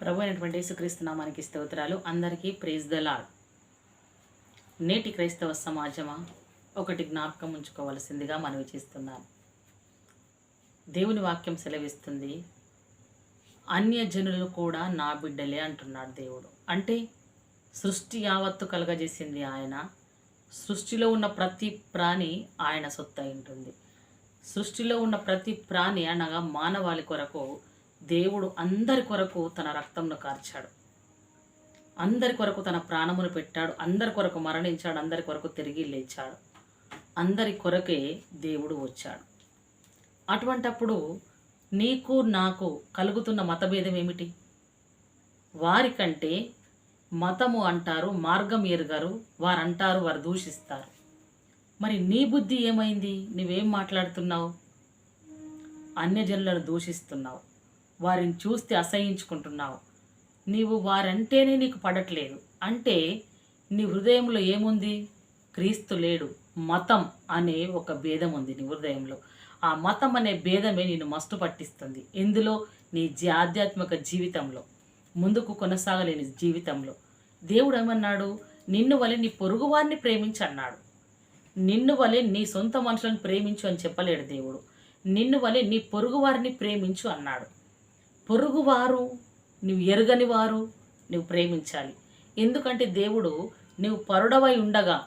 ప్రభు అయినటువంటి యేసుక్రీస్తునామానికి స్తోత్రాలు. అందరికీ ప్రేజ్ ద లాడ్ నేటి క్రైస్తవ సమాజమా? ఒకటి జ్ఞాపకం ఉంచుకోవలసిందిగా మనవి చేస్తున్నాను. దేవుని వాక్యం సెలవిస్తుంది అన్యజనులు కూడా నా బిడ్డలే అంటున్నాడు దేవుడు. అంటే సృష్టి యావత్తు కలగజేసింది ఆయన. సృష్టిలో ఉన్న ప్రతి ప్రాణి ఆయన సొత్తు అయి ఉంటుంది సృష్టిలో ఉన్న ప్రతి ప్రాణి అనగా మానవాళి కొరకు దేవుడు అందరి కొరకు తన రక్తంను కార్చాడు. అందరి కొరకు తన ప్రాణమును పెట్టాడు. అందరి కొరకు మరణించాడు. అందరి కొరకు తిరిగి లేచాడు. అందరి కొరకే దేవుడు వచ్చాడు. అటువంటప్పుడు నీకు నాకు కలుగుతున్న మతభేదం ఏమిటి? వారికంటే మతము అంటారు మార్గం ఎరుగారు వారు అంటారు వారు దూషిస్తారు. మరి నీ బుద్ధి ఏమైంది? నువ్వేం మాట్లాడుతున్నావు? అన్యజనులను దూషిస్తున్నావు. వారిని చూస్తే అసహించుకుంటున్నావు. నీవు వారంటేనే నీకు పడట్లేదు. అంటే నీ హృదయంలో ఏముంది? క్రీస్తు లేడు. మతం అనే ఒక భేదం ఉంది నీ హృదయంలో. ఆ మతం అనే భేదమే నిన్ను మస్తు పట్టిస్తుంది. ఇందులో నీ ఆధ్యాత్మిక జీవితంలో ముందుకు కొనసాగలేని జీవితంలో దేవుడు ఏమన్నాడు? నిన్ను వలె నీ పొరుగువారిని ప్రేమించి అన్నాడు నిన్ను వలె నీ సొంత మనుషులను ప్రేమించు అని చెప్పలేడు దేవుడు. నిన్ను వలె నీ పొరుగువారిని ప్రేమించు అన్నాడు. పొరుగువారు నువ్వు ఎరుగని వారు నువ్వు ప్రేమించాలి. ఎందుకంటే దేవుడు నువ్వు పరుడవై ఉండగా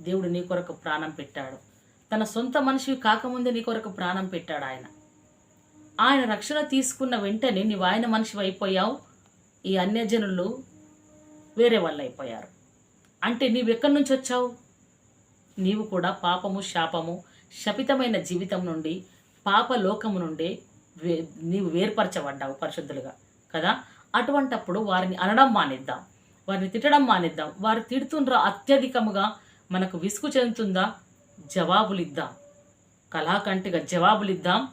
దేవుడు నీ కొరకు ప్రాణం పెట్టాడు. తన సొంత మనిషివి కాకముందే నీ కొరకు ప్రాణం పెట్టాడు ఆయన. ఆయన రక్షణ తీసుకున్న వెంటనే నీవు ఆయన మనిషి అయిపోయావు. ఈ అన్యజనులు వేరే వాళ్ళు అయిపోయారు. అంటే నీవు ఎక్కడి నుంచి వచ్చావు? నీవు కూడా పాపము శాపము శపితమైన జీవితం నుండి పాప లోకము నుండి వే నీవు వేర్పరచబడ్డావు పరిశుద్ధులుగా కదా? అటువంటప్పుడు వారిని అనడం మానేద్దాం. వారిని తిట్టడం మానేద్దాం. వారు తిడుతుండ్రా అత్యధికముగా మనకు విసుగు చెందుతుందా? జవాబులు ఇద్దాం కళాకంటిగా జవాబులు ఇద్దాం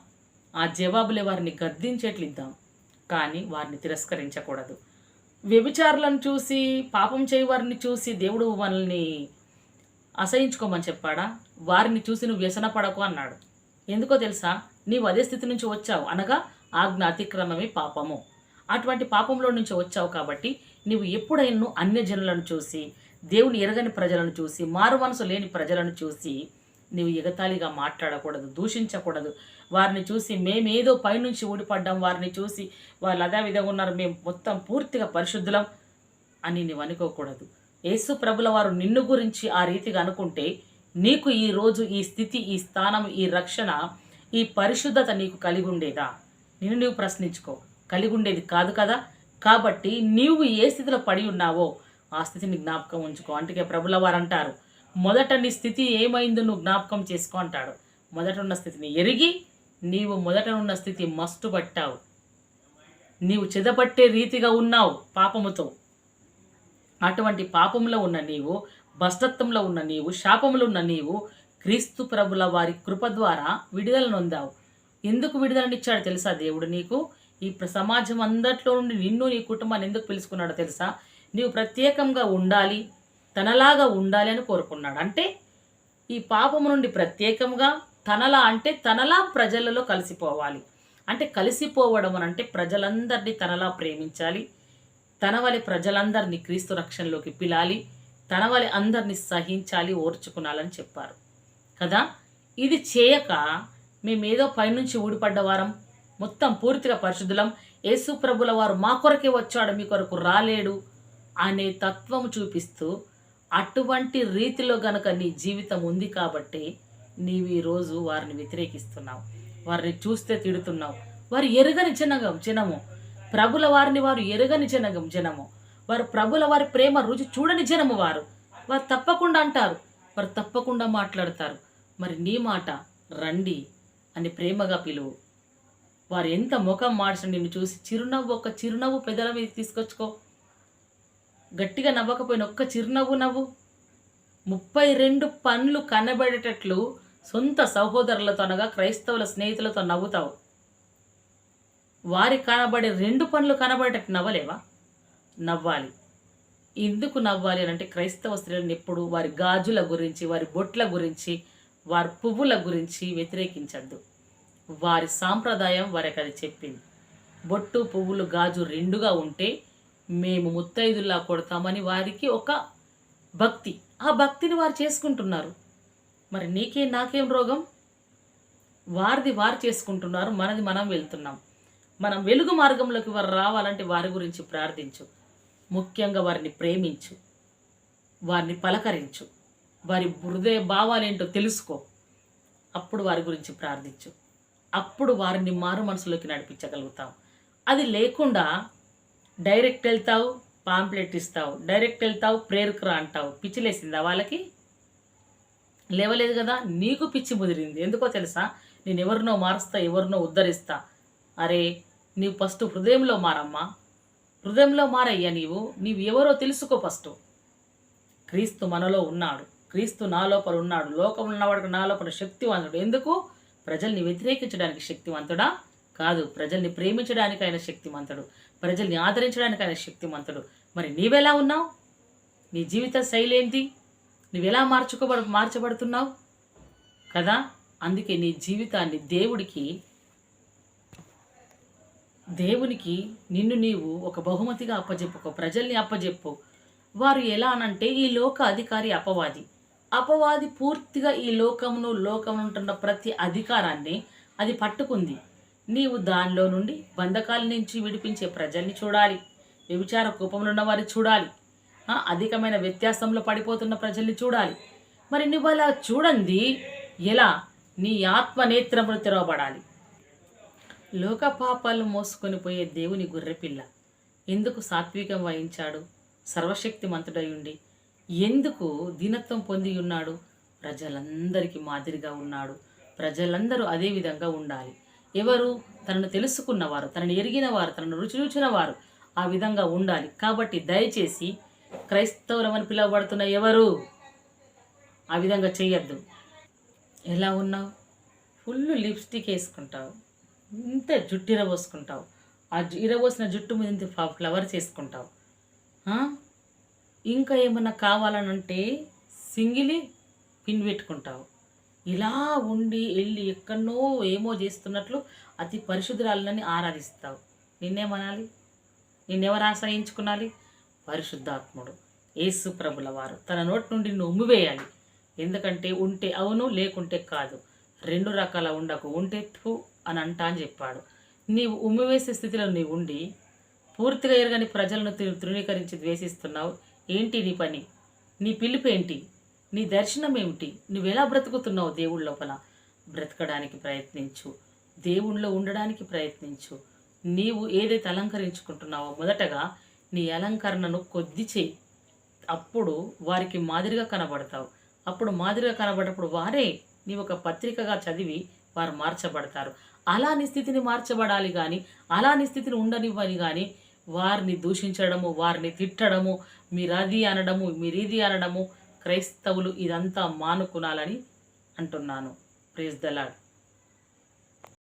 ఆ జవాబులే వారిని గద్దించేట్లు ఇద్దాం కానీ వారిని తిరస్కరించకూడదు. వ్యభిచారులను చూసి పాపం చేయవారిని చూసి దేవుడు మనల్ని అసహించుకోమని చెప్పాడా? వారిని చూసి నువ్వు వ్యసనపడకు అన్నాడు. ఎందుకో తెలుసా? నీవు అదే స్థితి నుంచి వచ్చావు అనగా ఆజ్ఞ అతిక్రమమే పాపము. అటువంటి పాపంలో నుంచి వచ్చావు కాబట్టి నీవు ఎప్పుడైనా అన్యజనులను చూసి దేవుని ఎరగని ప్రజలను చూసి మారు మనసు లేని ప్రజలను చూసి నీవు ఎగతాళిగా మాట్లాడకూడదు దూషించకూడదు. వారిని చూసి మేమేదో పైనుంచి ఊడిపడ్డాం వారిని చూసి వాళ్ళు అదే విధంగా ఉన్నారు మేము మొత్తం పూర్తిగా పరిశుద్ధులం అని నీవు అనుకోకూడదు. యేసు ప్రభుల వారు నిన్ను గురించి ఆ రీతిగా అనుకుంటే నీకు ఈ రోజు ఈ స్థితి ఈ స్థానం ఈ రక్షణ ఈ పరిశుద్ధత నీకు కలిగి ఉండేదా నిన్ను నీవు ప్రశ్నించుకో. కలిగి ఉండేది కాదు కదా? కాబట్టి నీవు ఏ స్థితిలో పడి ఉన్నావో ఆ స్థితిని జ్ఞాపకం ఉంచుకో. అందుకే ప్రభుల వారు అంటారు మొదట నీ స్థితి ఏమైందో నువ్వు జ్ఞాపకం చేసుకో అంటాడు. మొదట ఉన్న స్థితిని ఎరిగి నీవు మొదట ఉన్న స్థితి మస్తు పట్టావు. నీవు చెదపట్టే రీతిగా ఉన్నావు పాపముతో. అటువంటి పాపంలో ఉన్న నీవు భస్తత్వంలో ఉన్న నీవు శాపంలో ఉన్న నీవు క్రీస్తు ప్రభుల వారి కృప ద్వారా విడుదల నొందావు. ఎందుకు విడుదలనిచ్చాడు తెలుసా దేవుడు నీకు? ఈ సమాజం అందట్లో నుండి నిన్ను నీ కుటుంబాన్ని ఎందుకు పిలుచుకున్నాడో తెలుసా? నీవు ప్రత్యేకంగా ఉండాలి తనలాగా ఉండాలి అని కోరుకున్నాడు. అంటే ఈ పాపము నుండి ప్రత్యేకంగా తనలా అంటే తనలా ప్రజలలో కలిసిపోవాలి. అంటే కలిసిపోవడం అని అంటే ప్రజలందరినీ తనలా ప్రేమించాలి. తన వలె ప్రజలందరినీ క్రీస్తు రక్షణలోకి పిలాలి. తన వలె అందరినీ సహించాలి ఓర్చుకునాలని చెప్పారు. కదా? ఇది చేయక మేమేదో పైనుంచి ఊడిపడ్డవారం మొత్తం పూర్తిగా పరిశుద్ధులం. యేసు ప్రభుల వారు మా కొరకే వచ్చాడు మీ కొరకు రాలేడు అనే తత్వం చూపిస్తూ అటువంటి రీతిలో గనక నీ జీవితం ఉంది కాబట్టి నీవు ఈరోజు వారిని వ్యతిరేకిస్తున్నావు. వారిని చూస్తే తిడుతున్నావు. వారు ఎరుగని జనగం జనము. ప్రభుల వారిని వారు ఎరుగని జనగం జనము. వారు ప్రభుల వారి ప్రేమ రుచి చూడని జనము వారు. వారు తప్పకుండా అంటారు వారు తప్పకుండా మాట్లాడతారు. మరి నీ మాట రండి అని ప్రేమగా పిలువు. వారు ఎంత ముఖం మార్చిన నిన్ను చూసి చిరునవ్వు ఒక చిరునవ్వు పెదల మీద తీసుకొచ్చుకో. గట్టిగా నవ్వకపోయిన ఒక్క చిరునవ్వు నవ్వు. ముప్పై రెండు పనులు కనబడేటట్లు సొంత సహోదరులతో అనగా క్రైస్తవుల స్నేహితులతో నవ్వుతావు. వారి కనబడే రెండు పనులు కనబడేటట్టు నవ్వలేవా? నవ్వాలి. ఎందుకు నవ్వాలి అని అంటే క్రైస్తవ స్త్రీలను ఎప్పుడు వారి గాజుల గురించి వారి బొట్ల గురించి వారి పువ్వుల గురించి వ్యతిరేకించద్దు. వారి సాంప్రదాయం వారికి అది చెప్పింది. బొట్టు పువ్వులు గాజు రెండుగా ఉంటే మేము ముత్తైదుల్లా కొడతామని వారికి ఒక భక్తి. ఆ భక్తిని వారు చేసుకుంటున్నారు. మరి నీకే నాకేం రోగం? వారిది వారు చేసుకుంటున్నారు మనది మనం వెళ్తున్నాం. మనం వెలుగు మార్గంలోకి వారు రావాలంటే వారి గురించి ప్రార్థించు. ముఖ్యంగా వారిని ప్రేమించు. వారిని పలకరించు. వారి హృదయ భావాలేంటో తెలుసుకో. అప్పుడు వారి గురించి ప్రార్థించు. అప్పుడు వారిని మారు మనసులోకి నడిపించగలుగుతాం అది లేకుండా డైరెక్ట్ వెళ్తావు పాంప్లెట్ ఇస్తావు డైరెక్ట్ వెళ్తావు ప్రేరుకురా అంటావు. పిచ్చిలేసిందా వాళ్ళకి? లేవలేదు కదా నీకు పిచ్చి ముదిరింది. ఎందుకో తెలుసా? నేను ఎవరినో మారుస్తా ఎవరినో ఉద్ధరిస్తా. అరే నీవు ఫస్ట్ హృదయంలో మారమ్మా. హృదయంలో మారయ్యా నీవు. నీవు ఎవరో తెలుసుకో ఫస్ట్. క్రీస్తు మనలో ఉన్నాడు. క్రీస్తు నా లోపల ఉన్నాడు. లోకం ఉన్నవాడికి నా లోపల శక్తివంతుడు. ఎందుకు? ప్రజల్ని వ్యతిరేకించడానికి శక్తివంతుడా? కాదు ప్రజల్ని ప్రేమించడానికి ఆయన శక్తివంతుడు. ప్రజల్ని ఆదరించడానికి ఆయన శక్తివంతుడు. మరి నీవెలా ఉన్నావు? నీ జీవిత శైలి ఏంటి? నువ్వెలా మార్చుకోబడ మార్చబడుతున్నావు? కదా? అందుకే నీ జీవితాన్ని దేవుడికి దేవునికి నిన్ను నీవు ఒక బహుమతిగా అప్పజెప్పుకో. ప్రజల్ని అప్పజెప్పు. వారు ఎలా అనంటే ఈ లోక అధికారి అపవాది. అపవాది పూర్తిగా ఈ లోకమును లోకమును ఉంటున్న ప్రతి అధికారాన్ని అది పట్టుకుంది. నీవు దానిలో నుండి బంధకాల నుంచి విడిపించే ప్రజల్ని చూడాలి. వ్యభిచార కూపంలో ఉన్న వారిని చూడాలి అధికమైన వ్యత్యాసంలో పడిపోతున్న ప్రజల్ని చూడాలి. మరి నువ్వు అలా చూడండి ఎలా? నీ ఆత్మ నేత్రములు తెరవబడాలి. లోక పాపాలు మోసుకొని పోయే దేవుని గుర్రెపిల్ల ఎందుకు సాత్వికం వహించాడు? సర్వశక్తి మంతుడై ఉండి ఎందుకు దీనత్వం పొంది ఉన్నాడు? ప్రజలందరికీ మాదిరిగా ఉన్నాడు. ప్రజలందరూ అదే విధంగా ఉండాలి. ఎవరు? తనను తెలుసుకున్నవారు తనను ఎరిగిన వారు తనను రుచి చూచిన వారు ఆ విధంగా ఉండాలి. కాబట్టి దయచేసి క్రైస్తవులమని పిలువబడుతున్న ఎవరు? ఆ విధంగా చేయొద్దు. ఎలా ఉన్నావు? ఫుల్ లిప్స్టిక్ వేసుకుంటావు. ఇంత జుట్టు ఇరబోసుకుంటావు. ఆ జు- ఇరబోసిన జుట్టు మీద ఫ్లవర్ చేసుకుంటావు. ఇంకా ఏమన్నా కావాలనంటే సింగిలి పిన్ పెట్టుకుంటావు. ఇలా ఉండి వెళ్ళి ఎక్కడనో ఏమో చేస్తున్నట్లు అతి పరిశుద్ధురాలని ఆరాధిస్తావు. నిన్నేమనాలి? నిన్నెవరు ఆశ్రయించుకునాలి పరిశుద్ధాత్ముడు. యేసు ప్రభుల వారు తన నోటి నుండి నిన్ను ఉమ్మివేయాలి. ఎందుకంటే ఉంటే అవును లేకుంటే కాదు. రెండు రకాల ఉండకు. ఉంటే థు అని అంటా అని చెప్పాడు. నీవు ఉమ్మివేసే స్థితిలో నీవు ఉండి పూర్తిగా ఎరగని ప్రజలను తృ- తృణీకరించి ద్వేషిస్తున్నావు. ఏంటి నీ పని? నీ పిలుపు ఏంటి నీ దర్శనం ఏమిటి నువ్వెలా బ్రతుకుతున్నావు దేవుడి లోపల? బ్రతకడానికి ప్రయత్నించు. దేవుణ్ణిలో ఉండడానికి ప్రయత్నించు. నీవు ఏదైతే అలంకరించుకుంటున్నావో మొదటగా నీ అలంకరణను కొద్ది చేయి. అప్పుడు వారికి మాదిరిగా కనబడతావు. అప్పుడు మాదిరిగా కనబడేటప్పుడు వారే నీ ఒక పత్రికగా చదివి వారు మార్చబడతారు. అలా నీ స్థితిని మార్చబడాలి కానీ అలా నీ స్థితిని ఉండనివ్వని కానీ వారిని దూషించడము వారిని తిట్టడము మీరది అనడము మీరిది అనడము క్రైస్తవులు ఇదంతా మానుకునాలని అంటున్నాను. Praise the lord